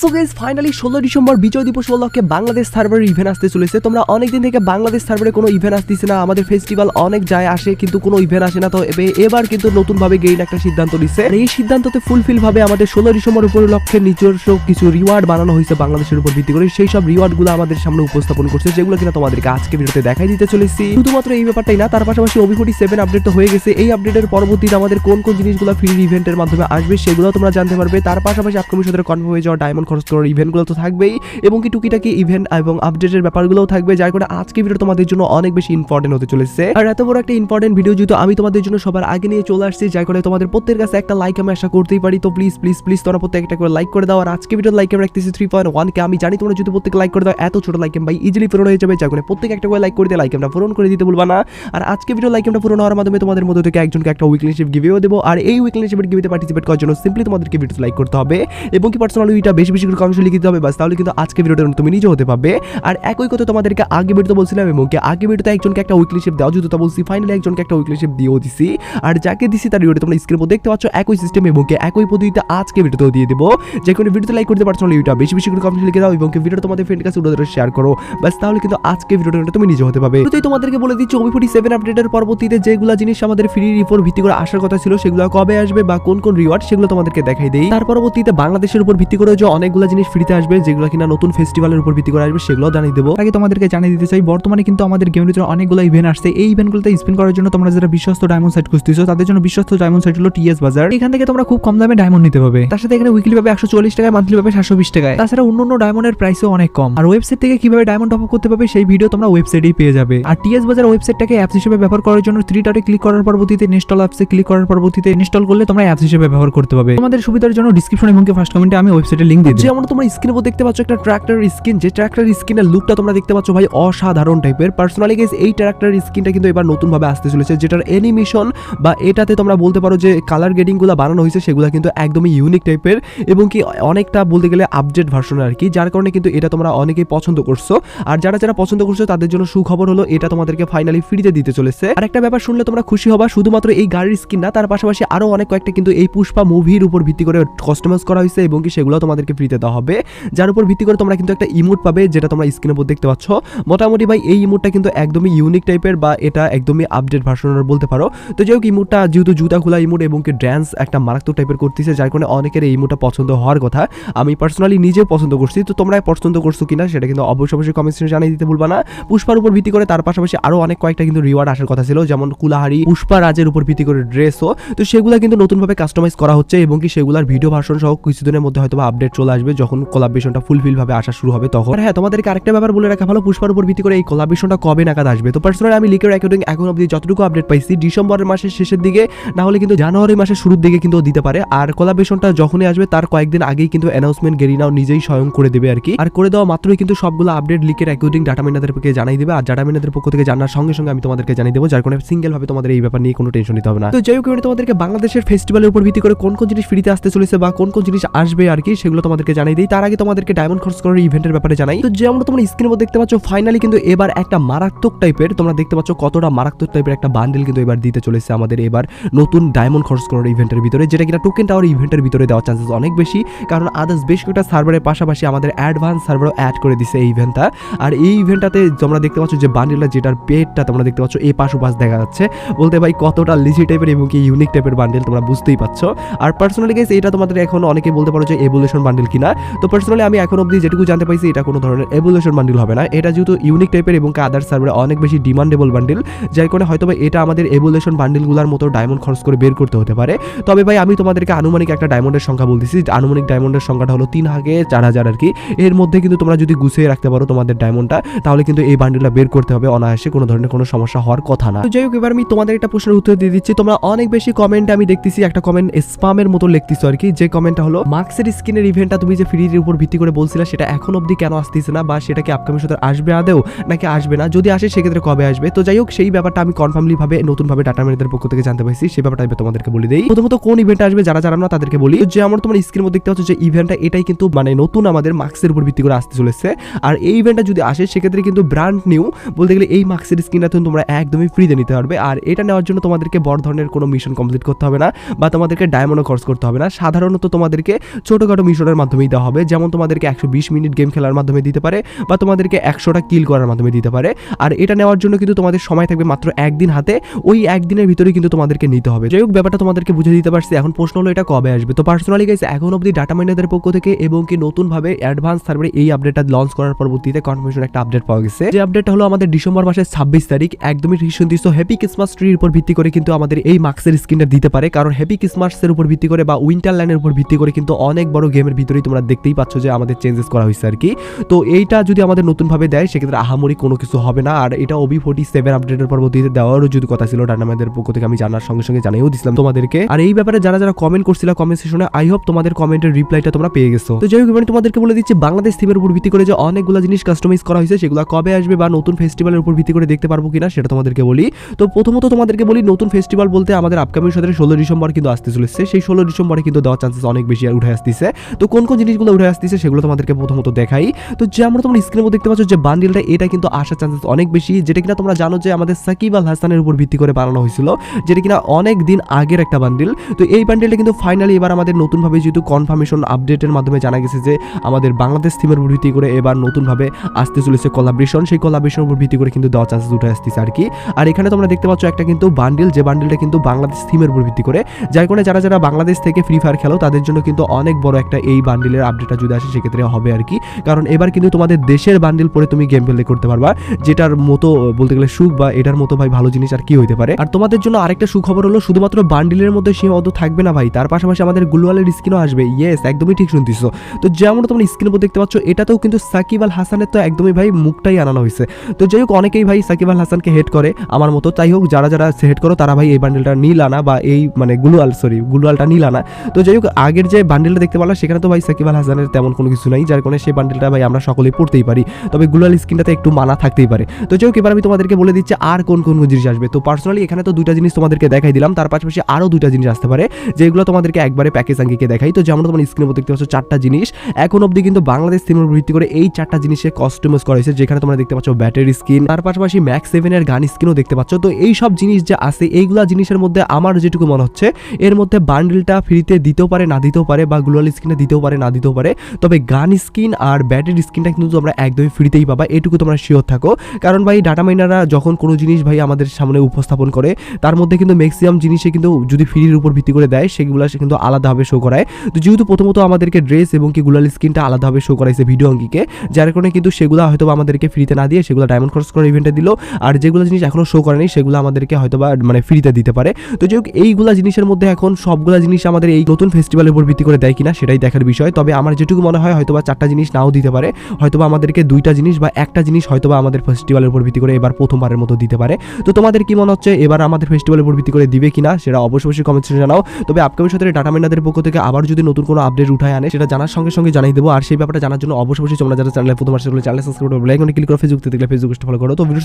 So guys finally ষোলো December বিজয় দিবস উপলক্ষে বাংলাদেশ সার্ভারের ইভেন্ট আসতে চলেছে। তোমরা অনেকদিন থেকে বাংলাদেশ সার্ভারে কোনো ইভেন্ট আসতেছে না। আমাদের ফেস্টিভ্যাল অনেক যায় আসে, কিন্তু কোনো ইভেন্ট আসে না। তো এবার কিন্তু নতুন ভাবে গেইন একটা সিদ্ধান্ত নিচ্ছে। এই সিদ্ধান্ততে ফুলফিল ভাবে আমাদের ষোলো ডিসেম্বর উপলক্ষে নিজস্ব কিছু রিওয়ার্ড বানানো হয়েছে বাংলাদেশের উপর ভিত্তি করে। সেই সব রিওয়ার্ডগুলো আমাদের সামনে উপস্থাপন করছে, যেগুলো কিনা তোমাদেরকে আজকে ভিডিওতে দেখাই দিতে চলেছি। শুধুমাত্র এই ব্যাপারটাই না, তার পাশাপাশি ওবিফোর্টি সেভেন আপডেট তো হয়ে গেছে। এই আপডেটের পরবর্তীতে আমাদের কোন কোন জিনিসগুলো ফ্রি ইভেন্টের মাধ্যমে আসবে সেগুলো তোমরা জানতে পারবে। তার পাশাপাশি আপকামিং সাথে কনফার্ম হয়ে যাওয়া ডায়মন্ড খরচ করার ইভেন্টগুলো তো থাকবেই এবং কি টুকিটাকি ইভেন্ট এবং আপডেটের ব্যাপারগুলোও থাকবে, যার করে আজকে ভিডিও তোমাদের জন্য অনেক বেশি ইম্পর্টেন্ট হতে চলেছে। আর এত বড় একটা ইম্পর্টেন্ট ভিডিও যেহেতু আমি তোমাদের জন্য সবার আগে নিয়ে চলে আসছি, যার করে তোমাদের প্রত্যেকের কাছে একটা লাইক আমি আশা করতেই পারি। তো প্লিজ প্লিজ প্লিজ তোমরা প্রত্যেক একটা করে লাইক করে দাও। আর আজকে ভিডিও লাইক আমি রাখতেছি থ্রি পয়েন্ট ওয়ান কে আমি জানি তোমরা যদি প্রত্যেক লাইক করে দাও, এত ছোট লাইক ভাই ইজিলি পূরণ হয়ে যাবে। যার করে প্রত্যেক একটা করে লাইক করে দিয়ে লাইক আমরা পূরণ করে দিতে বলবা না। আর আজকে ভিডিও লাইক আমরা পূরণ হওয়ার মাধ্যমে তোমাদের মধ্যে থেকে একজনকে একটা উইকলি শিপ গিভেও দেবো। আর এই উইকলি শিপের গিভিতে পার্টিসিপেট করার জন্য সিম্পলি তোমাদেরকে ভিডিও লাইক করতে হবে। এবং কি পার্সোনালি এটা বেশি বেশি করে লিখে দিতে হবে, বাস তাহলে কিন্তু আজকে ভিডিওটা তুমি নিজে হতে পারবে। আর একই কথা তোমাদেরকে আগে ভিডিওতে বলছিলাম এবং আগে ভিডিওতে একজনকে একটা উইকলি শিপ দেওয়া যেহেতু তা বলছি ফাইনালি একজনকে একটা উইকলি শিপ দিয়েও দিছি। আর যাকে দিছি তার ভিডিওটা তোমরা স্ক্রিনে দেখতে পাচ্ছ, একই সিস্টেম এবং একই পদ্ধতিতে আজকে ভিডিওতেও দিয়ে দেবো। যে কোনো ভিডিওতে লাইক করতে পারছ ভিডিওটা বেশি বেশি করে কমেন্ট লিখে দাও, এবং ভিডিওটা তোমাদের ফ্রেন্ডের কাছে উড়ে শেয়ার করো। বাস তাহলে কিন্তু আজকে ভিডিওটা তুমি নিজে হতে পারবে। তো তোমাদেরকে বলে দিচ্ছি ওবি ফোর্টি সেভেন আপডেটের পরবর্তীতে যেগুলো জিনিস আমাদের ফ্রি রিপোর্ট ভিত্তি করে আসার কথা ছিল, সেগুলো কবে আসবে বা কোন কোন রিওয়ার্ড সেগুলো তোমাদেরকে দেখাই দেই। তার পরবর্তীতে বাংলাদেশের উপর ভিত্তি করে যে অনেকগুলো জিনিস ফ্রিতে আসবে, যেগুলো কিনা নতুন ফেস্টিভ্যালের উপর ভিত্তি করে আসবে সেগুলো জানিয়ে দেবো। আগে তোমাদেরকে জানিয়ে দিতে চাই, বর্তমানে কিন্তু আমাদের গেমের ভিতরে অনেকগুলো ইভেন্ট আসছে। এই ইভেন্টগুলোতে স্পিন করার জন্য তোমরা যারা বিশ্বস্ত ডায়মন্ড সাইট খুঁজতেছো, তাদের জন্য বিশ্বস্ত ডায়মন্ড সাইট হলো টিএস বাজার এখান থেকে তোমরা খুব কম দামে ডায়মন্ড নিতে পাবে তার সাথে এখানে উইকলি পাবে একশো চল্লিশ টাকায় মান্থলি পাবে সাতশো বিশ টাকায়। তাছাড়া অন্য অন্য ডায়মন্ডের প্রাইসও অনেক কম। আর ওয়েবসাইট থেকে কীভাবে ডায়মন্ড টপ করতে পারবে, সেই ভিডিও তোমরা ওয়েবসাইটেই পেয়ে যাবে। আর টিএস বাজার ওয়েবসাইটটাকে অ্যাপস হিসেবে ব্যবহার করার জন্য থ্রি ডটে ক্লিক করার পরবর্তীতে ইনস্টল অ্যাপসে ক্লিক করার পরবর্তীতে ইনস্টল করলে তোমরা অ্যাপস হিসেবে ব্যবহার করতে পারবে। তোমাদের সুবিধার জন্য ডিসক্রিপশন এবং ফার্স্ট কমেন্টে আমি ওয়েবসাইটের লিঙ্ক দিয়ে যেমন তোমরা স্ক্রিনের উপর দেখতে পাচ্ছ একটা ট্রাক্টর স্কিন যে ট্রাক্টর স্কিনের লুকটা তোমরা দেখতে পাচ্ছ ভাই অসাধারণ টাইপের পার্সোনালি গেস এই ট্রাক্টর স্কিনটা কিন্তু এবার নতুন ভাবে আসতে চলেছে, যেটার অ্যানিমেশন বা এটাতে তোমরা বলতে পারো যে কালার গ্রেডিংগুলো বানানো হয়েছে, সেগুলো কিন্তু একদমই ইউনিক টাইপের এবং কি অনেকটা বলতে গেলে আপডেট ভার্সন আর কি যার কারণে কিন্তু এটা তোমরা অনেকেই পছন্দ করছ। আর যারা যারা পছন্দ করছ, তাদের জন্য সুখবর হলো এটা তোমাদেরকে ফাইনালি ফ্রিতে দিতে চলেছে। আর একটা ব্যাপার শুনলে তোমরা খুশি হবা, শুধুমাত্র এই গাড়ির স্কিন না, তার পাশাপাশি আরও অনেক কয়েকটা কিন্তু এই পুষ্পা মুভির উপর ভিত্তি করে কাস্টমাইজ করা হয়েছে এবং কি সেগুলো তোমাদেরকে ফ্রিতে দেওয়া হবে, যার উপর ভিত্তি করে তোমরা কিন্তু একটা ইমোট পাবে, যেটা তোমরা স্ক্রিনের উপর দেখতে পাচ্ছ। মোটামুটি ভাই, এই ইমোটটা কিন্তু একদমই ইউনিক টাইপের বা এটা একদমই আপডেট ভার্সনের বলতে পারো। তো যাই হোক ইমোটটা যেহেতু জুতা খোলা ইমোট এবং কি ড্যান্স একটা মারাত্মক টাইপের করতেছে, যার কারণে অনেকের এই ইমোটটা পছন্দ হওয়ার কথা। আমি পার্সোনালি নিজেও পছন্দ করছি, তো তোমরা পছন্দ করছ কিনা সেটা কিন্তু অবশ্যই অবশ্যই কমেন্ট জানিয়ে দিতে ভুলবা না। পুষ্পার উপর ভিত্তি করে তার পাশাপাশি আরও অনেক কয়েকটা কিন্তু রিওয়ার্ড আসার কথা ছিল, যেমন কুলাহারি, পুষ্পা রাজের উপর ভিত্তি করে ড্রেসও তো সেগুলো কিন্তু নতুনভাবে কাস্টমাইজ করা হচ্ছে এবং কি সেগুলোর ভিডিও ভার্সন সহ কিছুদিনের মধ্যে হয়তো আপডেট চলে যখন কোলাবেশনটা ফুলফিল ভাবে আসা শুরু হবে তখন। হ্যাঁ তোমাদেরকে আরেকটা ব্যাপার বলে রাখা ভালো, পুষ্পার উপর ভিত্তি করে এই কোলাবেশনটা কবে নাগাদ আসবে? তো পার্সোনালি আমি লিখে রেকর্ডিং এখন অবধি যতটুকু আপডেট পাইছি, ডিসেম্বরের মাসের শেষের দিকে, না হলে কিন্তু জানুয়ারি মাসের শুরুর দিকে কিন্তু দিতে পারে। আর কোলাবেশনটা যখনই আসবে, তার কয়েকদিন আগেই কিন্তু অ্যানাউন্সমেন্ট গেরিনাও নিজেই স্বয়ং করে দেবে আর কি। আর করে দেওয়া মাত্রই কিন্তু সবগুলো আপডেট লিখে রেকর্ডিং ডাটা মিনাদেরকে জানাই দেবে। আর ডাটা মিনাদের পক্ষ থেকে জানার সঙ্গে সঙ্গে আমি তোমাদেরকে জানিয়ে দেবো, যার কারণে সিঙ্গেল ভাবে তোমাদের এই ব্যাপার নিয়ে কোনো টেনশন নিতে হবে না। তো যাই হোক তোমাদেরকে বাংলাদেশের ফেস্টিভ্যালের উপর ভিত্তি করে কোন কোন জিনিস ফ্রিতে আসতে চলেছে বা কোন কোন জিনিস আসবে আর কি, সেগুলো তোমাদেরকে জানিয়ে দিই, তার আগে তোমাদেরকে ডায়মন্ড খরচ করার ইভেন্টের ব্যাপারে জানাই। তো যেমন তোমরা স্ক্রিনের মধ্যে দেখতে পাচ্ছ ফাইনালি কিন্তু এবার একটা মারাত্মক টাইপের তোমরা দেখতে পাচ্ছ কতটা মারাত্মক টাইপের একটা বান্ডেল কিন্তু এবার দিতে চলেছে আমাদের এবার নতুন ডায়মন্ড খরচ করার ইভেন্টের ভিতরে, যেটা কিনা টোকেন টাওয়ার ইভেন্টের ভিতরে দেওয়ার চান্সেস অনেক বেশি, কারণ আদার্স বেশ কয়েকটা সার্ভারের পাশাপাশি আমাদের অ্যাডভান্স সার্ভারও অ্যাড করে দিছে এই ইভেন্টটা আর এই ইভেন্টটাতে তোমরা দেখতে পাচ্ছ যে বান্ডেলটা যেটার পেটটা তোমরা দেখতে পাচ্ছ এই পাশ উপাশ দেখা যাচ্ছে। বলতে ভাই, কতটা লিজি টাইপের এবং কি ইউনিক টাইপের বান্ডেল তোমরা বুঝতেই পারছ। আর পার্সোনালি গেছে এটা তোমাদের এখন অনেকে বলতে পারো যে এভুলেশন বান্ডেল কিনা। তো পার্সোনালি আমি এখন অবধি যেটুকু জানতে পাইছি, এটা কোনো ধরনের এভুলেশন বান্ডিল হবে না। এটা যেহেতু ইউনিক টাইপের এবং আদার সার্ভারে অনেক বেশি ডিমান্ডেবল বান্ডিল যার কারণে হয়তো বা এটা আমাদের এভুলেশন বান্ডেলগুলোর মতো ডায়মন্ড খরচ করে বের করতে হতে পারে। তবে ভাই, আমি তোমাদেরকে আনুমানিক একটা ডায়মন্ডের সংখ্যা বলতেছি। আনুমানিক ডায়মন্ডের সংখ্যাটা হলো তিন হাগে চার হাজার আর কি। এর মধ্যে কিন্তু তোমরা যদি গুছিয়ে রাখতে পারো তোমাদের ডায়মন্ডটা তাহলে কিন্তু এই বান্ডিলটা বের করতে হবে অনায়াসে। কোনো ধরনের কোনো সমস্যা হওয়ার কথা না। যাই হোক, এবার আমি তোমাদের একটা প্রশ্নের উত্তর দিয়ে দিচ্ছি। তোমরা অনেক বেশি কমেন্ট আমি দেখতেছি, একটা কমেন্ট স্পামের মতো লিখতেছো আর কি। যে কমেন্টটা হলো মার্কসের স্কিনের ইভেন্টটা তুমি যে ফ্রির উপর ভিত্তি করে বলছিলে, সেটা এখন অবধি কেন আসতেছে না? বা সেটা কি আপকামিং সাথে আসবে আদেও নাকি আসবে না? যদি আসে, সেক্ষেত্রে কবে আসবে? তো যাই হোক, সেই ব্যাপারটা আমি কনফার্মলি ভাবে নতুন ভাবে ডাটা ম্যানেজারের পক্ষ থেকে জানতে পারছি। সেই ব্যাপারটা আমি তোমাদেরকে বলে দিই। প্রথমত, কোন ইভেন্ট আসবে যারা জানো না তাদেরকে বলি। যে আমার তোমার স্ক্রিনের মধ্যে দেখতে পাচ্ছ যে ইভেন্টটা এটাই কিন্তু মানে নতুন আমাদের মার্কসের উপর ভিত্তি করে আসতে চলেছে। আর এই ইভেন্টটা যদি আসে, সেক্ষেত্রে কিন্তু ব্র্যান্ড নিউ বলতে গেলে এই মার্কসের স্ক্রিনটা তোমরা একদমই ফ্রিতে নিতে পারবে। আর এটা নেওয়ার জন্য তোমাদেরকে বড় ধরনের কোনো মিশন কমপ্লিট করতে হবে না। বা তোমাদেরকে ডায়মন্ডও খরচ করতে হবে না। সাধারণত তোমাদেরকে ছোটখাটো মিশনের মাধ্যমে মাধ্যমেই দেওয়া হবে। যেমন তোমাদেরকে একশো বিশ মিনিট গেম খেলার মাধ্যমে দিতে পারে বা তোমাদেরকে একশোটা কিল করার মাধ্যমে দিতে পারে। আর এটা নেওয়ার জন্য কিন্তু তোমাদের সময় থাকবে মাত্র একদিন হাতে। ওই একদিনের ভিতরে কিন্তু তোমাদেরকে নিতে হবে। যাই হোক, ব্যাপারটা তোমাদেরকে বুঝে দিতে পারছি। এখন প্রশ্ন হলো, এটা কবে আসবে? তো পার্সোনালি গাইস এখন অবধি ডাটা মাইনারদের পক্ষ থেকে এবং কি নতুনভাবে অ্যাডভান্স সার্ভারে এই আপডেটটা লঞ্চ করার পরবর্তীতে কনফার্মেশন একটা আপডেট পাওয়া গেছে। যে আপডেটটা হলো আমাদের ডিসেম্বর মাসের ছাব্বিশ তারিখ। একদমই ঠিক শুনতিস হ্যাপি ক্রিসমাস ট্রির উপর ভিত্তি করে কিন্তু আমাদের এই মার্কসের স্ক্রিনটা দিতে পারে। কারণ হ্যাপি ক্রিসমাসের উপর ভিত্তি করে বা উইন্টার ল্যান্ডের উপর ভিত্তি করে কিন্তু অনেক বড় গেমের ভিতরেই তোমরা দেখতেই পাচ্ছ যে আমাদের চেঞ্জেস করা হয়েছে আর কি। তো এইটা যদি আমাদের নতুনভাবে দেয়, সেক্ষেত্রে আহামরি কোনো কিছু হবে না। আর এটা ওবি ফোর্টি সেভেন আপডেটের পরবর্তীতে দেওয়ারও যদি কথা ছিল, ডানামাদের পক্ষ থেকে আমি জানার সঙ্গে সঙ্গে জানিয়েও দিছিলাম তোমাদেরকে। আর এই ব্যাপারে যারা যারা কমেন্ট করছিল কমেন্ট সেশনে আই হোপ তোমাদের কমেন্টের রিপ্লাইটা তোমরা পেয়ে গেছো। তো যাই হোক তোমাদেরকে বলে দিচ্ছি, বাংলাদেশ থিমের উপর ভিত্তি করে যে অনেকগুলো জিনিস কাস্টমাইজ করা হয়েছে, সেগুলো কবে আসবে বা নতুন ফেস্টিভ্যালের উপর ভিত্তি করে দেখতে পারব কিনা, সেটা তোমাদেরকে বলি। তো প্রথমত তোমাদেরকে বলি, নতুন ফেস্টিভ্যাল বলতে আমাদের আপকামিং সাথে ষোলো ডিসেম্বর কিন্তু আসতে চলেছে। সেই ষোলো ডিসেম্বরে কিন্তু দেওয়ার চান্সেস অনেক বেশি উঠে আসতেছে। তো কোন কোন জিনিসগুলো উঠে আসতেছে সেগুলো তোমাদেরকে প্রথমত দেখাই। তো যে আমরা তোমরা স্ক্রিনের দেখতে পাচ্ছ যে বান্ডিলটা এটা কিন্তু আসার চান্সেস অনেক বেশি, যেটা কিনা তোমরা জানো যে আমাদের সাকিব আল হাসানের উপর ভিত্তি করে বানানো হয়েছিল, যেটা কিনা অনেক দিন আগের একটা বান্ডিল তো এই বান্ডিলটা কিন্তু ফাইনালি এবার আমাদের নতুনভাবে যেহেতু কনফার্মেশন আপডেটের মাধ্যমে জানা গেছে যে আমাদের বাংলাদেশ থিমের উপর ভিত্তি করে এবার নতুনভাবে আসতে চলেছে কোলাবরেশন সেই কোলাবরেশনের উপর ভিত্তি করে কিন্তু দেওয়ার চান্সেস উঠে আসতেছে আর কি। আর এখানে তোমরা দেখতে পাচ্ছ একটা কিন্তু বান্ডিল যে বান্ডিলটা কিন্তু বাংলাদেশ থিমের উপর ভিত্তি করে। যার কারণে যারা যারা বাংলাদেশ থেকে ফ্রি ফায়ার খেলো, তাদের জন্য কিন্তু অনেক বড় একটা এই বান্ডিলের আপডেটটা যদি আসে, সেক্ষেত্রে হবে আর কি। কারণ এবার কিন্তু তোমাদের দেশের বান্ডিল পরে তুমি গেম প্লে করতে পারবা, যেটার মতো বলতে গেলে সুখ বা এটার মতো ভাই ভালো জিনিস আর কি হইতে পারে। আর তোমাদের জন্য আরেকটা সুখবর হলো, শুধুমাত্র বান্ডিলের মধ্যে সীমাবদ্ধ থাকবে না ভাই। তার পাশাপাশি আমাদের গ্লোয়ালের স্ক্রিনও আসবে। ইয়েস একদমই ঠিক শুনতিছো। তো যেমন তোমরা স্ক্রিনের উপর দেখতে পাচ্ছ, এটাতেও কিন্তু সাকিব আল হাসানের তো একদমই ভাই মুখটাই আনানো হয়েছে। তো যাই হোক, অনেকেই ভাই সাকিব আল হাসানকে হেড করে, আমার মতো। তাই হোক, যারা যারা হেড করো, তারা ভাই এই বান্ডেলটা নীল আনা বা এই মানে গ্লোয়াল সরি গ্লোয়ালটা নীল আনা। তো যাই হোক, আগের যে বান্ডেলটা দেখতে পারলাম সেখানে তো ভাই সাকিব আল হাসানের তেমন কোনো কিছু নাই, যার কারণে সেই বান্ডেলটা ভাই আমরা সকলেই পড়তেই পারি। তবে গ্লোয়াল স্ক্রিনটাতে একটু মানা থাকতেই পারে। তো যাই হোক, এবার আমি তোমাদেরকে বলে দিচ্ছি আর কোন কোন জিনিস আসবে। তো পার্সোনালি এখানে তো দুইটা জিনিস তোমাদেরকে দেখাই দিলাম, তার পাশাপাশি আরও দুইটা জিনিস আসতে পারে, যেগুলো তোমাদেরকে একবারে প্যাকেজ আঙ্গিকে দেখাই। তো যেমন তোমার স্ক্রিনের মধ্যে দেখতে পাচ্ছ, চারটা জিনিস। এখন অবধি কিন্তু বাংলাদেশ উপর ভিত্তি করে এই চারটা জিনিসে কস্টমাইজ করা হয়েছে, যেখানে তোমরা দেখতে পাচ্ছ ব্যাটারি স্কিন তার পাশাপাশি ম্যাক্স সেভেনের গান স্কিনও দেখতে পাচ্ছ। তো এই সব জিনিস যে আছে, এইগুলা জিনিসের মধ্যে আমার যেটুকু মনে হচ্ছে, এর মধ্যে বান্ডেলটা ফ্রিতে দিতেও পারে, না দিতেও পারে, বা গ্লোয়াল স্কিনে দিতেও পারে না দিতেও পারে। তবে গান স্কিন আর ব্যাটারি স্কিনটা কিন্তু তোমরা একদমই ফ্রিতেই পাবা, এটুকু তোমরা শিওর থাকো। কারণ ভাই ডাটা মাইনাররা যখন কোনো জিনিস ভাই আমাদের সামনে উপস্থাপন করে, তার মধ্যে কিন্তু ম্যাক্সিমাম জিনিসে কিন্তু যদি ফ্রির উপর ভিত্তি করে দেয়, সেগুলো সে কিন্তু আলাদাভাবে শো করায়। তো যেহেতু প্রথমত আমাদেরকে ড্রেস এবং কি গুলাল স্কিনটা আলাদাভাবে শো করাইছে ভিডিও অঙ্কিকে, যার কারণে কিন্তু সেগুলো হয়তো আমাদেরকে ফ্রিতে না দিয়ে সেগুলো ডায়মন্ড ক্রস করার ইভেন্টে দিল, আর যেগুলো জিনিস এখনও শো করেনি, সেগুলো আমাদেরকে হয়তো বা মানে ফ্রিতে দিতে পারে। তো যাই হোক, এইগুলা জিনিসের মধ্যে এখন সবগুলা জিনিস আমাদের এই নতুন ফেস্টিভ্যালের উপর ভিত্তি করে দেয় কিনা, সেটাই দেখার বিষয়। তবে আমার যেটুকু মনে হয় হয়তো বা চারটা জিনিস নাও দিতে পারে। হয়তোবা আমাদেরকে দুইটা জিনিস বা একটা জিনিস হয়তোবা আমাদের ফেস্টিভ্যালের উপর ভিত্তি করে এবার প্রথমবারের মতো দিতে পারে। তো তোমাদের কি মনে হচ্ছে এবার আমাদের ফেস্টিভ্যালের উপর ভিত্তি করে দিবে কিনা সেটা অবশ্যই অবশ্যই কমেন্ট জানাও। তবে আপকামিং সাথে ডাটা মাইনাদের পক্ষ থেকে আবার যদি নতুন কোনো আপডেট উঠায় আনে, সেটা জানার সঙ্গে সঙ্গে জানিয়ে দেবো। আর সেই ব্যাপারটা জানার জন্য অবশ্যই অবশ্যই তোমরা যারা চ্যানেলে প্রথম আসলে চ্যানেল সাবস্ক্রাইব করে বেল আইকনে ক্লিক করে ফেসবুক থেকে ফেসবুক ফলো করো। তো ভিডিও